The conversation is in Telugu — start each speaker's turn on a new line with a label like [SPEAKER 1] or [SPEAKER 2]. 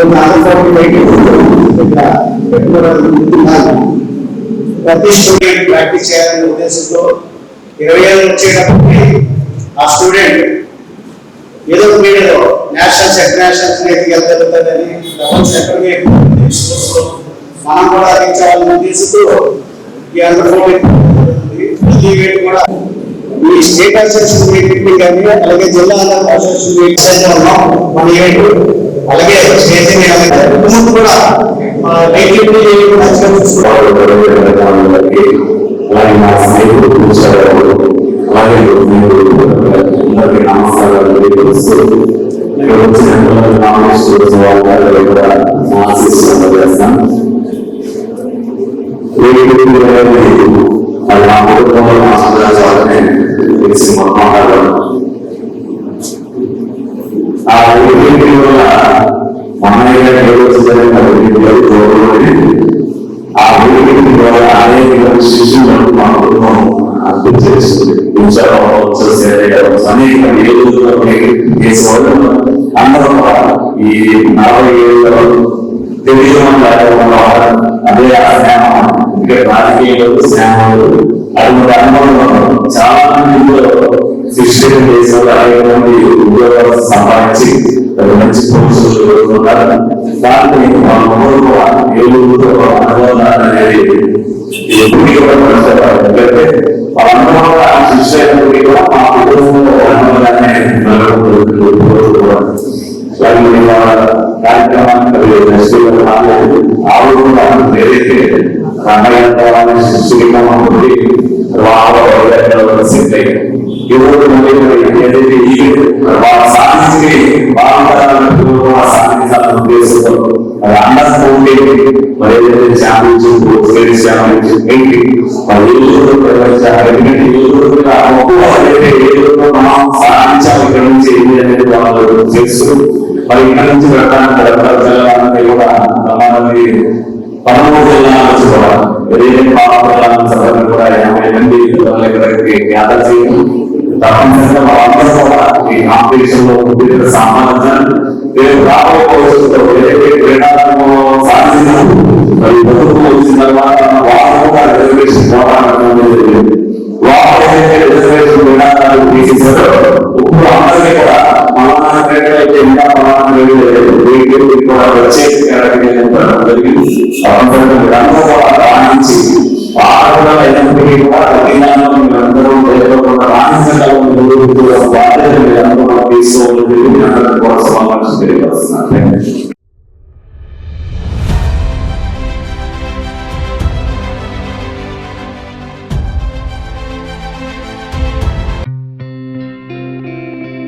[SPEAKER 1] ఈరోజు బయటికి ప్రతి స్టూడెంట్ ప్రాక్టీస్ చేయాలనే ఉద్దేశంతో ఇరవై ఏళ్ళు వచ్చేటప్పటికి ఆ స్టూడెంట్ ఏదో నేషనల్ మీడియాలో నేషనల్స్ ఇంటర్నేషనల్స్ ఎదగలుగుతుందని ప్రపంచ మనం కూడా అందించాలనే ఉద్దేశంతో ఈ ఈవెంట్ కూడా ఈ స్టేట్ అసోసియేషన్ మీటింగ్ కానీ అలాగే జిల్లా అసోసియేషన్ మీటింగ్ మన ఈవెంట్ అలాగే స్టేట్ ముందు కూడా లైట్ కూడా
[SPEAKER 2] వాళ్ళకి అలాగే నా స్నేహితులు కూర్చోవాలి అలాగే మీరు అందరికీ నమస్కారాలు తెలియజేస్తూ ఇక్కడ వచ్చిన నామేశ్వర వాళ్ళకి కూడా నా ఆశీస్సులు చేస్తాను అనేక శిశువులను మా కుటుంబం అర్థం చేస్తుంది అనేక అందరూ ఈ నలభై ఏళ్ళలో తెలియజేయడం అదే ఆ స్నేహం ఇక్కడ రాజకీయాలు స్నేహాలు అటువంటి అనుభవంలో చాలా మంది శిక్షణ దేశంలో అనేక మంది ఉద్యోగాలు సంపాదించి మంచి దాన్ని వాళ్ళ ఊరు కూడా అనేది ಶ್ರೀರಾಮ ಇವರು ನಮಗೆ ಏನಿದೆ ಈಗ ಸಾಧಿಸಿ మరి ఏదైతే ఛాంపియన్షిప్ స్టేట్ ఛాంపియన్షిప్ ఏంటి మరి ఏలూరులో ప్రవేశించారు ఎందుకంటే ఏలూరు ఏదైతే ఏలూరులో మనం సాధించాలి ఇక్కడ నుంచి ఏంటి అనేది వాళ్ళు తెలుసు మరి ఇక్కడ నుంచి వెళ్ళడానికి రకరకాల జిల్లాలన్నీ కూడా ప్రమాదాన్ని పదమూడు జిల్లాల నుంచి కూడా ఏదైతే పాపం సభలు కూడా యాభై మంది పిల్లలు ఇక్కడికి యాత్ర చేయడం తప్పనిసరిగా వాళ్ళందరూ కూడా ఈ కాంపిటీషన్ లో వివిధ సామాన్యాన్ని రేపు రాబోయే భవిష్యత్తులో ఏదైతే క్రీడాలను సాధించిన మరి ప్రభుత్వం వచ్చిన తర్వాత వాళ్ళు కూడా రిజర్వేషన్ పోరాటం వాళ్ళు ఏదైతే రిజర్వేషన్ క్రీడాలను తీసేసారో ఇప్పుడు అందరికీ కూడా మలానా క్రీడ అయితే ఇంకా మలానా క్రీడ కూడా వచ్చేసి జరిగింది తప్పనిసరిగా మీరందరూ కూడా రాణించి పాటలు అయినప్పటికీ కూడా తెలంగాణలో మీరందరూ లేకుండా రాణించగలను బాధ్యత మీరందరూ కూడా తీసుకోవాలి మీరందరూ కూడా సమావేశం